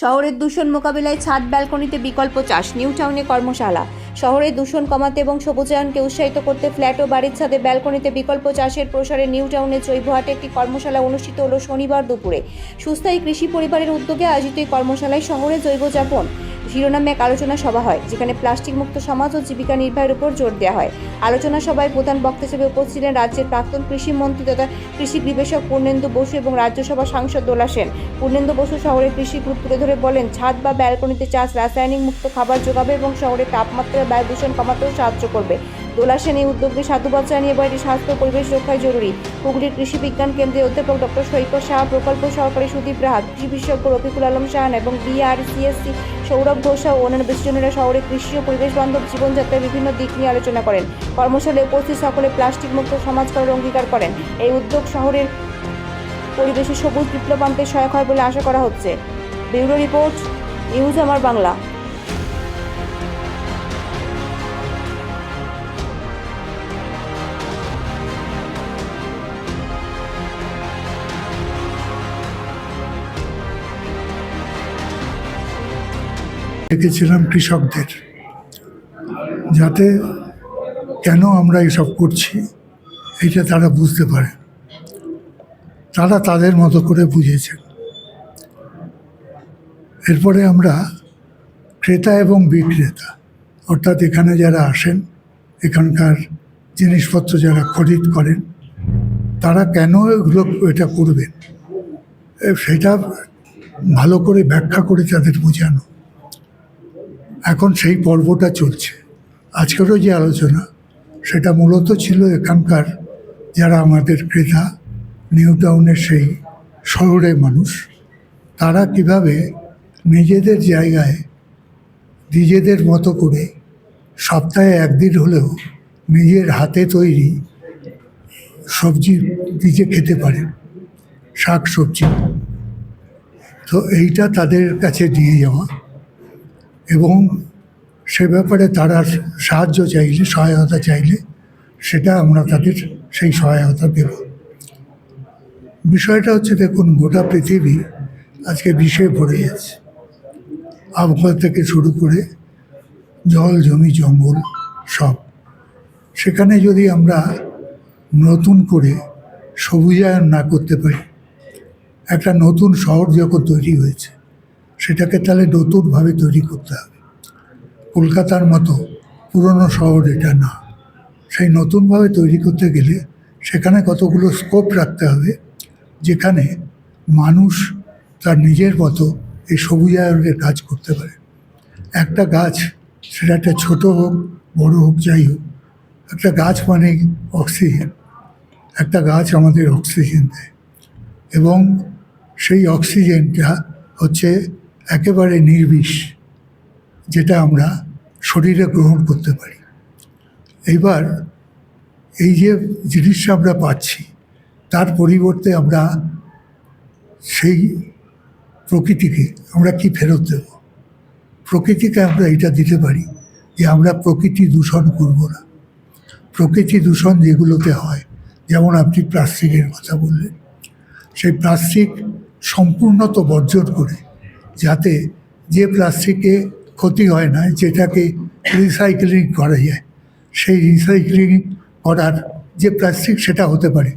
শহরের দূষণ মোকাবিলায় ছাদ ব্যালকনিতে বিকল্প চাষ, নিউ টাউনে কর্মশালা। শহরে দূষণ কমাতে এবং সবুজায়নকে উৎসাহিত করতে ফ্ল্যাট ও বাড়ির ছাদে ব্যালকনিতে বিকল্প চাষের প্রসারে নিউ টাউনে জৈবহাটে একটি কর্মশালা অনুষ্ঠিত হলো শনিবার দুপুরে। সুস্থায়ী কৃষি পরিবারের উদ্যোগে আয়োজিত এই কর্মশালায় শহরে জৈব যাপন শিরোনামে এক আলোচনা সভা হয়, যেখানে প্লাস্টিক মুক্ত সমাজ ও জীবিকা নির্বাহের উপর জোর দেওয়া হয়। আলোচনা সভায় প্রধান বক্তা হিসেবে উপস্থিত ছিলেন রাজ্যের প্রাক্তন কৃষি মন্ত্রী তথা কৃষি বিবেশক পূর্ণেন্দু বসু এবং রাজ্যসভা সাংসদ দোলা সেন। পূর্ণেন্দু বসু শহরের কৃষি গ্রুপ তুলে ধরে বলেন, ছাদ বা ব্যালকনিতে চাষ রাসায়নিক মুক্ত খাবার যোগাবে এবং শহরের তাপমাত্রা বায়ু দূষণ কমাতেও সাহায্য করবে। দোলা সেন এই উদ্যোগকে সাধুবাদ জানিয়ে এটি স্বাস্থ্য পরিবেশ রক্ষায় জরুরি। হুগলির কৃষি বিজ্ঞান কেন্দ্রের অধ্যাপক ডক্টর সৈকত শাহ, প্রকল্প সহকারী সুদীপ রাহাত, কৃষি বিশেষজ্ঞ রফিকুল আলম শাহান এবং বিআরসিএসসি সৌরভ ঘোষ সহ অন্যান্য বিশিষ্টজনেরা শহরে কৃষি ও পরিবেশ বান্ধব জীবনযাত্রার বিভিন্ন দিক নিয়ে আলোচনা করেন। কর্মশালায় উপস্থিত সকলে প্লাস্টিক মুক্ত সমাজ করার অঙ্গীকার করেন। এই উদ্যোগ শহরের পরিবেশে সবুজ বিপ্লব আনতে সহায়ক হয় বলে আশা করা হচ্ছে। ব্যুরো রিপোর্ট, নিউজ আমার বাংলা। ডেকেছিলাম কৃষকদের, যাতে কেন আমরা এসব করছি, এটা তারা বুঝতে পারে। তারা তাদের মতো করে বুঝেছেন। এরপরে আমরা ক্রেতা এবং বিক্রেতা, অর্থাৎ এখানে যারা আসেন, এখানকার জিনিসপত্র যারা খরিদ করেন, তারা কেন এগুলো এটা করবেন? সেটা ভালো করে ব্যাখ্যা করে তাদের বোঝানো। এখন সেই পর্বটা চলছে। আজকেরও যে আলোচনা, সেটা মূলত ছিল এখানকার যারা আমাদের ক্রেতা, নিউ টাউনের সেই শহরের মানুষ, তারা কীভাবে নিজেদের জায়গায় নিজেদের মতো করে সপ্তাহে একদিন হলেও নিজের হাতে তৈরি সবজি নিজে খেতে পারে শাক সবজি তো এইটা তাদের কাছে দিয়ে যাওয়া। এবং সে ব্যাপারে তারা সাহায্য চাইলে, সহায়তা চাইলে সেটা আমরা তাদের সেই সহায়তা দেব। বিষয়টা হচ্ছে, দেখুন, গোটা পৃথিবী আজকে বিষে ভরে গেছে। আবহাওয়া থেকে শুরু করে জল, জমি, জঙ্গল সব। সেখানে যদি আমরা নতুন করে সবুজায়ন না করতে পারি, একটা নতুন শহর যখন তৈরি হয়েছে সেটাকে তাহলে নতুনভাবে তৈরি করতে হবে। কলকাতার মতো পুরনো শহর এটা না। সেই নতুনভাবে তৈরি করতে গেলে সেখানে কতগুলো স্কোপ রাখতে হবে, যেখানে মানুষ তার নিজের মতো এই সবুজায়নের কাজ করতে পারে। একটা গাছ সেটা একটা ছোটো হোক, বড় হোক, যাই হোক, একটা গাছ মানে অক্সিজেন। একটা গাছ আমাদের অক্সিজেন দেয় এবং সেই অক্সিজেনটা হচ্ছে একেবারে নির্বিষ, যেটা আমরা শরীরে গ্রহণ করতে পারি। এইবার এই যে জিনিসটা আমরা পাচ্ছি, তার পরিবর্তে আমরা সেই প্রকৃতিকে আমরা কি ফেরত দেব? প্রকৃতিকে আমরা এটা দিতে পারি যে আমরা প্রকৃতি দূষণ করব না। প্রকৃতি দূষণ যেগুলোতে হয়, যেমন আপনি প্লাস্টিকের কথা বললেন, সেই প্লাস্টিক সম্পূর্ণত বর্জন করে যাতে যে প্লাস্টিকে ক্ষতি হয় না, যেটাকে রিসাইক্লিং করা যায়, সেই রিসাইক্লিং করার যে প্লাস্টিক সেটা হতে পারে।